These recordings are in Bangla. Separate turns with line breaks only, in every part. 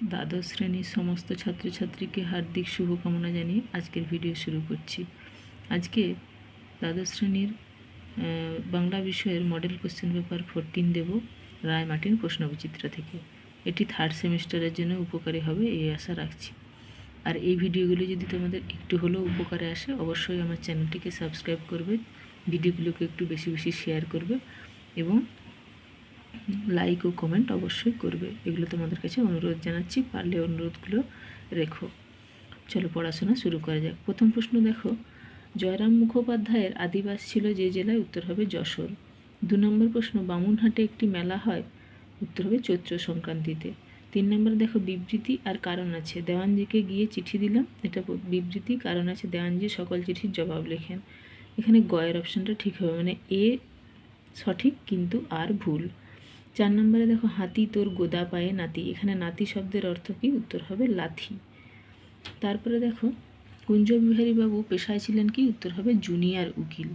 দ্বাদশ শ্রেণির সমস্ত ছাত্রছাত্রীকে হার্দিক শুভকামনা জানিয়ে আজকের ভিডিও শুরু করছি। আজকে দ্বাদশ শ্রেণির বাংলা বিষয়ের model question paper fourteen Deb Ray Martin প্রশ্নবিচিত্রা থেকে। এটি থার্ড সেমিস্টারের জন্য উপকারী হবে এই আশা রাখছি। আর এই ভিডিওগুলি যদি তোমাদের একটু হলেও উপকারে আসে, অবশ্যই আমার চ্যানেলটিকে সাবস্ক্রাইব করবে। ভিডিওগুলোকে একটু বেশি বেশি শেয়ার করবে এবং লাইক ও কমেন্ট অবশ্যই করবে। এগুলো তোমাদের কাছে অনুরোধ জানাচ্ছি, পারলে অনুরোধগুলো রেখো। চলো পড়াশোনা শুরু করা যাক। প্রথম প্রশ্ন দেখো। জয়রাম মুখোপাধ্যায়ের আদিবাস ছিল যে জেলায়, উত্তর হবে যশোর। দু নম্বর প্রশ্ন, বামুনহাটে একটি মেলা হয়, উত্তর হবে চৈত্র সংক্রান্তিতে। তিন নম্বর দেখো, বিবৃতি আর কারণ আছে। দেওয়ানজিকে গিয়ে চিঠি দিলাম। এটা বিবৃতি, কারণ আছে। দেওয়ানজি সকল চিঠির জবাব লেখেন। এখানে গয়ের অপশানটা ঠিক হবে। মানে এ সঠিক কিন্তু আর ভুল। চার নম্বরে দেখো, হাতি তোর গোদা পায়ে নাতি। এখানে নাতি শব্দের অর্থ কি? উত্তর হবে লাথি। তারপরে দেখো, কুঞ্জবিহারী বাবু পেশায় ছিলেন কি? উত্তর হবে জুনিয়র উকিল।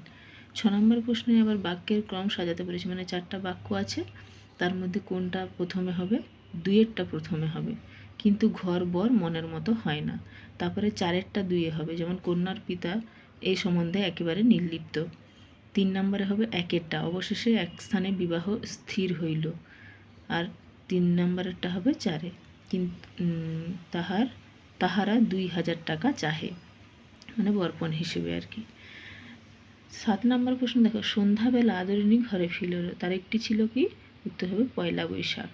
ছ নম্বর প্রশ্নে আবার বাক্যের ক্রম সাজাতে পেরেছি মানে চারটা বাক্য আছে। তার মধ্যে কোনটা প্রথমে হবে? দুইয়েরটা প্রথমে হবে। কিন্তু ঘর, বর মনের মতো হয় না। তারপরে চারেরটা দুইয়ে হবে। যেমন কন্যার পিতা এই সম্বন্ধে একেবারে নির্লিপ্ত। তিন নম্বরে হবে একেরটা। অবশেষে এক স্থানে বিবাহ স্থির হইল। আর তিন নম্বরেরটা হবে চারে। কিন্তু তাহার তাহারা দুই হাজার টাকা চাহে। মানে বর্পণ হিসেবে আর কি। সাত নম্বর প্রশ্ন, দেখো, সন্ধ্যাবেলা আদরিণী ঘরে ফিরল। তার একটি ছিল কি? উত্তর হবে পয়লা বৈশাখ।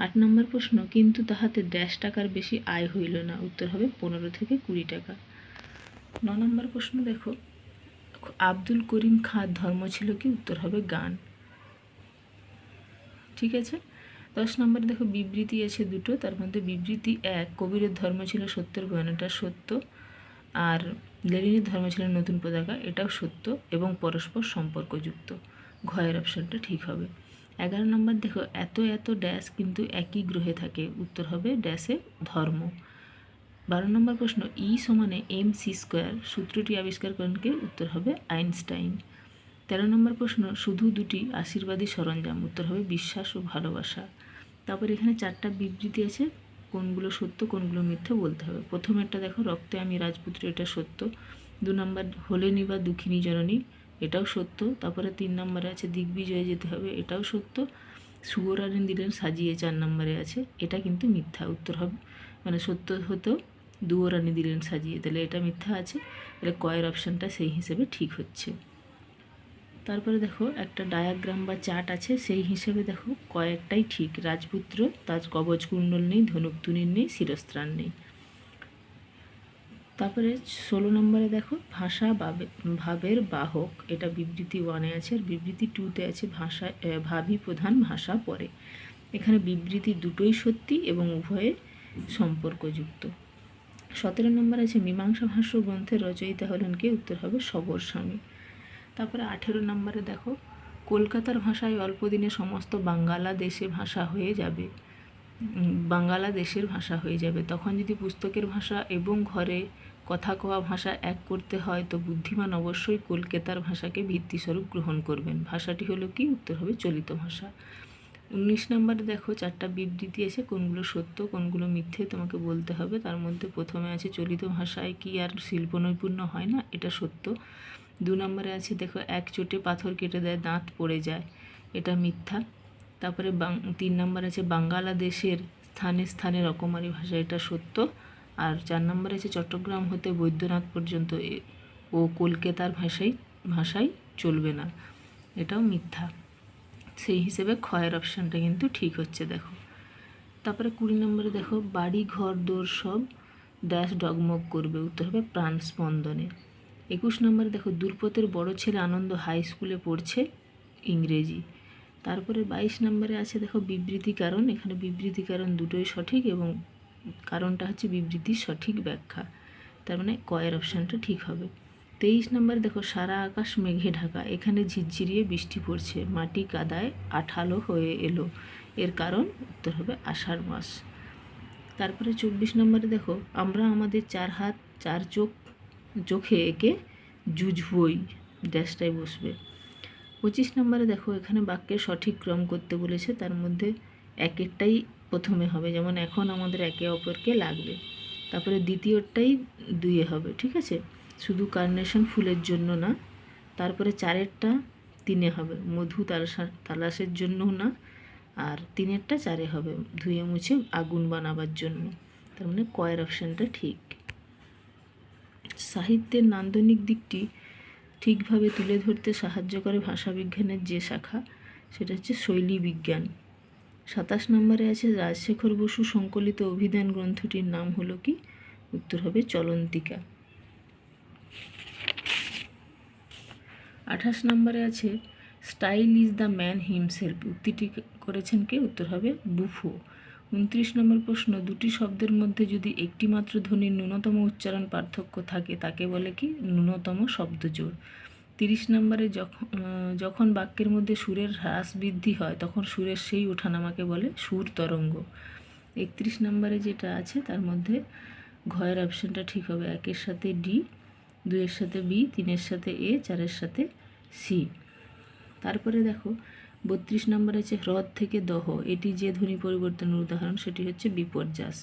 আট নম্বর প্রশ্ন, কিন্তু তাহাতে ড্যাশ টাকার বেশি আয় হইল না। উত্তর হবে পনেরো থেকে কুড়ি টাকা। ন নম্বর প্রশ্ন, দেখো আব্দুল করিম খাঁর ধর্ম ছিল কি? উত্তর হবে গান। ঠিক আছে? দশ নম্বরে দেখো, বিবৃতি আছে দুটো। তার মধ্যে বিবৃতি এক, কবিরের ধর্ম ছিল সত্যের বয়ানটা সত্য। আর লেনিনের ধর্ম ছিল নতুন পতাকা, এটাও সত্য এবং পরস্পর সম্পর্কযুক্ত। ঘয়ের অপশানটা ঠিক হবে। এগারো নম্বর দেখো, এত এত ড্যাশ কিন্তু একই গ্রহে থাকে। উত্তর হবে ড্যাশে ধর্ম। বারো নম্বর প্রশ্ন ই সমানে এম সি স্কোয়ার সূত্রটি আবিষ্কার করেন কে উত্তর হবে আইনস্টাইন। তেরো নম্বর প্রশ্ন, শুধু দুটি আশীর্বাদী সরঞ্জাম, উত্তর হবে বিশ্বাস ও ভালোবাসা। তারপর এখানে চারটা বিবৃতি আছে, কোনগুলো সত্য, কোনগুলো মিথ্যে বলতে হবে। প্রথমেরটা দেখো, রক্তে আমি রাজপুত্র, এটা সত্য। দু নম্বর হলেনি বা দুঃখিনী জননী, এটাও সত্য। তারপরে তিন নম্বরে আছে, দিগ্বিজয়ে যেতে হবে, এটাও সত্য। সুবরানী দিলেন, সাজিয়ে চার নম্বরে আছে, এটা কিন্তু মিথ্যা, উত্তর হবে মানে সত্য হতেও দুয়োরানি দিলেন সাজিয়ে। তাহলে এটা মিথ্যা আছে, তাহলে কয়ের অপশানটা সেই হিসেবে ঠিক হচ্ছে। তারপরে দেখো, একটা ডায়াগ্রাম বা চার্ট আছে, সেই হিসেবে দেখো, কয়েকটাই ঠিক। রাজপুত্র তার কবচ কুণ্ডল নেই ধনুক তুনির নেই, শিরস্ত্রাণ নেই। তারপরে ষোলো নম্বরে দেখো, ভাষা ভাবের বাহক। এটা বিবৃতি ওয়ানে আছে, আর বিবৃতি টুতে আছে, ভাষা ভাবি প্রধান, ভাষা পরে। এখানে বিবৃতি দুটোই সত্যি এবং উভয়ে সম্পর্কযুক্ত। সতেরো নম্বর আছে মীমাংসা ভাষ্য গ্রন্থের রচয়িতা হলেন কে? উত্তর হবে সবর স্বামী। তারপরে আঠেরো নম্বরে দেখো কলকাতার ভাষায় অল্প দিনে সমস্ত দেশে ভাষা হয়ে যাবে। উম, বাঙ্গালা দেশের ভাষা হয়ে যাবে। তখন যদি পুস্তকের ভাষা এবং ঘরে কথা কওয়া ভাষা এক করতে হয় তো বুদ্ধিমান অবশ্যই কলকাতার ভাষাকে ভিত্তিস্বরূপ গ্রহণ করবেন। ভাষাটি হলো কি? উত্তর হবে চলিত ভাষা। উনিশ নম্বরে দেখো চারটা বিবৃতি আছে, কোনগুলো সত্য, কোনগুলো মিথ্যে তোমাকে বলতে হবে। তার মধ্যে প্রথমে আছে চলিত ভাষায় কি আর শিল্প নৈপুণ্য হয় না, এটা সত্য। দু নম্বরে আছে দেখো, এক চোটে পাথর কেটে দেয়, দাঁত পড়ে যায়, এটা মিথ্যা। তারপরে তিন নম্বর আছে বাঙ্গালাদেশের স্থানে স্থানে রকমারি ভাষা, এটা সত্য। আর চার নম্বর আছে চট্টগ্রাম হতে বৈদ্যনাথ পর্যন্ত ও কলকাতার ভাষাই ভাষাই চলবে না, এটাও মিথ্যা। সেই হিসেবে ক্ষয়ের অপশানটা কিন্তু ঠিক হচ্ছে, দেখো। তারপরে কুড়ি নম্বরে দেখো, বাড়ি, ঘর, দোর সব ড্যাশ ডগমগ করবে, উত্তর হবে প্রাণ স্পন্দনে একুশ নম্বরে দেখো দুর্পতের বড় ছেলে আনন্দ হাই স্কুলে পড়ছে ইংরেজি। তারপরে বাইশ নম্বরে আছে দেখো বিবৃতি কারণ এখানে বিবৃতি কারণ দুটোই সঠিক এবং কারণটা হচ্ছে বিবৃতির সঠিক ব্যাখ্যা। তার মানে কয়ের অপশানটা ঠিক হবে। তেইশ নম্বরে দেখো, সারা আকাশ মেঘে ঢাকা। এখানে ঝিরঝিরিয়ে বৃষ্টি পড়ছে। মাটি কাদায় আঠালো হয়ে এলো। এর কারণ উত্তর হবে আষাঢ় মাস। তারপরে চব্বিশ নম্বরে দেখো, আমরা আমাদের চার হাত, চার চোখ, চোখে একে জুঝবই ড্যাশটাই বসবে। পঁচিশ নম্বরে দেখো, এখানে বাক্যের সঠিক ক্রম করতে বলেছে। তার মধ্যে একেরটাই প্রথমে হবে। যেমন, এখন আমাদের একে অপরকে লাগবে। তারপরে দ্বিতীয়টাই দুইয়ে হবে। ঠিক আছে? শুধু কার্নেশন ফুলের জন্য না, তারপরে চারেরটা তিনে হবে। মধু তালাশা, তালাশের জন্য না, আর তিনেরটা চারে হবে। ধুয়ে মুছে আগুন বানাবার জন্য। তার মানে কয়ের অপশানটা ঠিক। সাহিত্যের নান্দনিক দিকটি ঠিকভাবে তুলে ধরতে সাহায্য করে ভাষাবিজ্ঞানের যে শাখা, সেটা হচ্ছে শৈলী বিজ্ঞান সাতাশ নম্বরে আছে রাজশেখর বসু সংকলিত অভিধান গ্রন্থটির নাম হলো কি? উত্তর হবে চলন্তিকা। আঠাশ নম্বরে আছে, style is the man himself. উক্তিটি করেছেন কে? উত্তর হবে বুফো। উনত্রিশ নম্বর প্রশ্ন, দুটি শব্দের মধ্যে যদি একটি মাত্র ধ্বনির ন্যূনতম উচ্চারণ পার্থক্য থাকে, তাকে বলে কি? ন্যূনতম শব্দজোড়। তিরিশ নম্বরে যখন যখন বাক্যের মধ্যে সুরের হ্রাস বৃদ্ধি হয়, তখন সুরের সেই ওঠানামাকে বলে সুর তরঙ্গ। একত্রিশ নম্বরে যেটা আছে, তার মধ্যে, ঘয়ের অপশানটা ঠিক হবে। একের সাথে ডি দুইয়ের সাথে বি, তিনের সাথে এ, চারের সাথে সি। তারপরে দেখো, বত্রিশ নম্বরে আছে হ্রদ থেকে দহ। এটি যে ধ্বনি পরিবর্তনের উদাহরণ, সেটি হচ্ছে বিপর্যাস।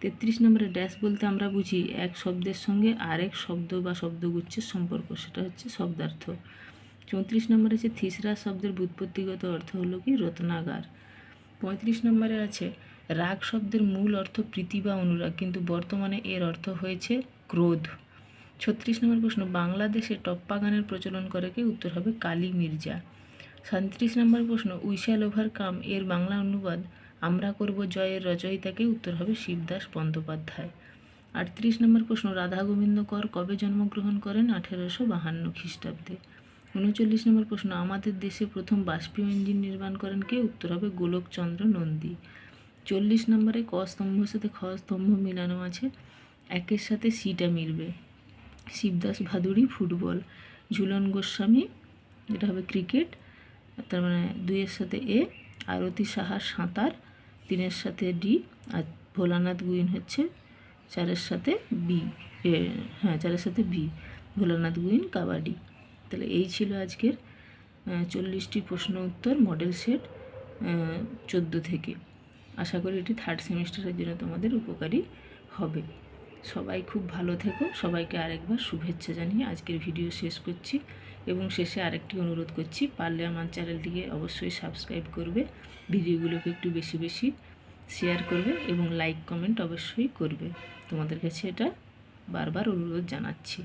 তেত্রিশ নম্বরে ড্যাশ বলতে আমরা বুঝি এক শব্দের সঙ্গে আরেক শব্দ বা শব্দগুচ্ছের সম্পর্ক, সেটা হচ্ছে শব্দার্থ। চৌত্রিশ নম্বরে আছে থিসরা শব্দের ব্যুৎপত্তিগত অর্থ হলো কি? রত্নাগার। পঁয়ত্রিশ নম্বরে আছে রাগ শব্দের মূল অর্থ প্রীতি বা অনুরাগ, কিন্তু বর্তমানে এর অর্থ হয়েছে ক্রোধ। ছত্রিশ নম্বর প্রশ্ন, বাংলাদেশে টপ্পা গানের প্রচলন করে কে? উত্তর হবে কালী মির্জা। সাঁত্রিশ নম্বর প্রশ্ন উইশাল ওভার কাম, এর বাংলা অনুবাদ, আমরা করব জয়ের রচয়িতাকে উত্তর হবে শিবদাস বন্দ্যোপাধ্যায়। আটত্রিশ নম্বর প্রশ্ন, রাধা গোবিন্দ কর কবে জন্মগ্রহণ করেন? আঠেরোশো বাহান্ন খ্রিস্টাব্দে। উনচল্লিশ নম্বর প্রশ্ন, আমাদের দেশে প্রথম বাষ্পীয় ইঞ্জিন নির্মাণ করেন কে? উত্তর হবে গোলকচন্দ্র নন্দী। চল্লিশ নম্বরে ক স্তম্ভের সাথে খ স্তম্ভ মিলানো আছে, একের সাথে সিটা মিলবে। শিবদাস ভাদুড়ি ফুটবল। ঝুলন গোস্বামী, এটা হবে ক্রিকেট। তার মানে দুইয়ের সাথে এ, আরতি সাহা সাঁতার, তিনের সাথে ডি, আর ভোলানাথ গুইন হচ্ছে চারের সাথে বি হ্যাঁ চারের সাথে বি, ভোলানাথ গুইন কাবাডি। তাহলে এই ছিল আজকের চল্লিশটি প্রশ্ন উত্তর মডেল সেট চোদ্দ থেকে। আশা করি এটি থার্ড সেমিস্টারের জন্য তোমাদের উপকারী হবে। সবাই খুব ভালো থেকো। সবাইকে আরেকবার শুভেচ্ছা জানিয়ে আজকের ভিডিও শেষ করছি এবং শেষে আরেকটি অনুরোধ করছি, পারলে আমার চ্যানেলটিকে অবশ্যই সাবস্ক্রাইব করবে, ভিডিওগুলোকে একটু বেশি বেশি শেয়ার করবে এবং লাইক কমেন্ট অবশ্যই করবে। তোমাদের কাছে এটা বারবার অনুরোধ জানাচ্ছি।